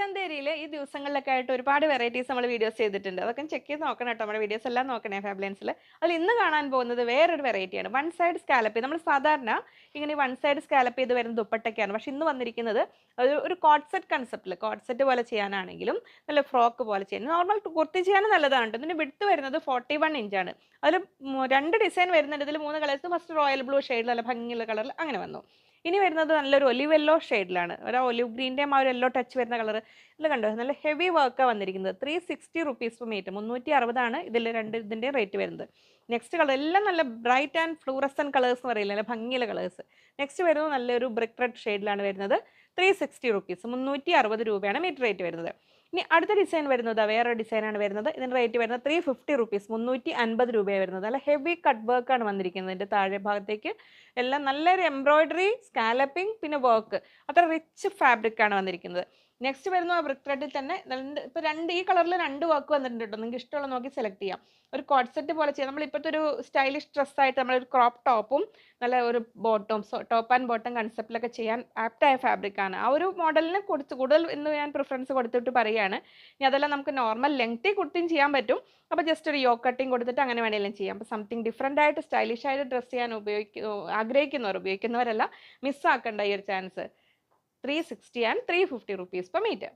ചന്തേരിയിൽ ഈ ദിവസങ്ങളിലൊക്കെ ആയിട്ട് ഒരുപാട് വെറൈറ്റീസ് നമ്മൾ വീഡിയോസ് ചെയ്തിട്ടുണ്ട്. അതൊക്കെ ചെക്ക് ചെയ്ത് നോക്കണം കേട്ടോ. നമ്മുടെ വീഡിയോസ് എല്ലാം നോക്കണേ ഫാബ്ലൻസിൽ അതിൽ ഇന്ന് കാണാൻ പോകുന്നത് വേറൊരു വെറൈറ്റിയാണ് വൺ സൈഡ് സ്കാലപ്പ് നമ്മൾ സാധാരണ ഇങ്ങനെ വൺ സൈഡ് സ്കാലപ്പ് ചെയ്ത് വരുന്ന ദുപ്പട്ടൊക്കെയാണ് പക്ഷെ ഇന്ന് വന്നിരിക്കുന്നത് ഒരു ഒരു കോഡ്സെറ്റ് കൺസെപ്റ്റിൽ കോഡ്സെറ്റ് പോലെ ചെയ്യാനാണെങ്കിലും നല്ല ഫ്രോക്ക് പോലെ ചെയ്യാൻ. നോർമൽ കുർത്തി ചെയ്യാനും നല്ലതാണ് കേട്ടോ. ഇതിന് വിടുത്ത് വരുന്നത് ഫോർട്ടി വൺ ഇഞ്ചാണ് അതിൽ രണ്ട് ഡിസൈൻ വരുന്നുണ്ട്. ഇതിൽ മൂന്ന് കളേഴ്സ് ഫസ്റ്റ് റോയൽ ബ്ലൂ ഷെയ്ഡിൽ നല്ല ഭംഗിയുള്ള കളറിൽ അങ്ങനെ വന്നു. ഇനി വരുന്നത് നല്ലൊരു ഒലിവ് യെല്ലോ ഷെയ്ഡിലാണ് ഒരു ഒലിവ് ഗ്രീന്റെയും ആ ഒരു യെല്ലോ ടച്ച് വരുന്ന കളർ ഇതിൽ കണ്ടോ? നല്ല ഹെവി വർക്കാണ് വന്നിരിക്കുന്നത്. Three sixty rupees per metre മുന്നൂറ്റി അറുപതാണ് ഇതിൽ രണ്ട് ഇതിന്റെ റേറ്റ് വരുന്നത്. നെക്സ്റ്റ് കളർ എല്ലാം നല്ല ബ്രൈറ്റ് ആൻഡ് ഫ്ലൂറസൻ കളേഴ്സ് എന്ന് പറയില്ല? നല്ല ഭംഗിയുള്ള കളേഴ്സ് നെക്സ്റ്റ് വരുന്നത് നല്ലൊരു ബ്രിക്ക് റെഡ് ഷെയ്ഡിലാണ് വരുന്നത്. ത്രീ സിക്സ്റ്റി റുപ്പീസ് മുന്നൂറ്റി അറുപത് രൂപയാണ് മീറ്റർ റേറ്റ് വരുന്നത്. ഇനി അടുത്ത ഡിസൈൻ വരുന്നത് വേറൊരു ഡിസൈനാണ് വരുന്നത്. ഇതിന്റെ റേറ്റ് വരുന്നത് ത്രീ ഫിഫ്റ്റി റുപ്പീസ് മുന്നൂറ്റി അൻപത് രൂപയാണ് വരുന്നത്. നല്ല ഹെവി കട്ട് വർക്കാണ് വന്നിരിക്കുന്നത്. ഇതിന്റെ താഴെ ഭാഗത്തേക്ക് എല്ലാം നല്ലൊരു എംബ്രോയിഡറി സ്കാലപ്പിംഗ് പിന്നെ വർക്ക് അത്ര റിച്ച് ഫാബ്രിക് ആണ് വന്നിരിക്കുന്നത്. നെക്സ്റ്റ് വരുന്ന ബ്രിക്ക് ത്രെഡിൽ തന്നെ രണ്ട് ഇപ്പൊ രണ്ട് ഈ കളറിൽ രണ്ട് വർക്ക് വന്നിട്ടുണ്ട് കേട്ടോ നിങ്ങൾക്ക് ഇഷ്ടമുള്ള നോക്കി സെലക്ട് ചെയ്യാം. ഒരു കോഡ് സെറ്റ് പോലെ ചെയ്യാം. നമ്മൾ ഇപ്പോഴത്തെ ഒരു സ്റ്റൈലിഷ് ഡ്രസ്സായിട്ട് നമ്മളൊരു ക്രോപ്പ് ടോപ്പും നല്ല ഒരു ബോട്ടം ടോപ്പ് ആൻഡ് ബോട്ടം കൺസെപ്റ്റിലൊക്കെ ചെയ്യാൻ ആപ്റ്റായ ഫാബ്രിക് ആണ്. ആ ഒരു മോഡലിന് കൊടുത്ത് കൂടുതൽ എന്ന് ഞാൻ പ്രിഫറൻസ് കൊടുത്തിട്ട് പറയുകയാണ് ഇനി അതെല്ലാം നമുക്ക് നോർമൽ ലെങ്തി കുർത്തിയും ചെയ്യാൻ പറ്റും. അപ്പോൾ ജസ്റ്റ് ഒരു യോ കട്ടിങ് കൊടുത്തിട്ട് അങ്ങനെ വേണമെങ്കിലും ചെയ്യാം. അപ്പോൾ സംതിങ് ഡിഫറെന്റ് ആയിട്ട് സ്റ്റൈലിഷ് ആയിട്ട് ഡ്രസ്സ് ചെയ്യാൻ ഉപയോഗിക്കുക ആഗ്രഹിക്കുന്നവർ ഉപയോഗിക്കുന്നവരല്ല മിസ്സാക്കേണ്ട ഈ ഒരു chance three sixty and three fifty rupees per metre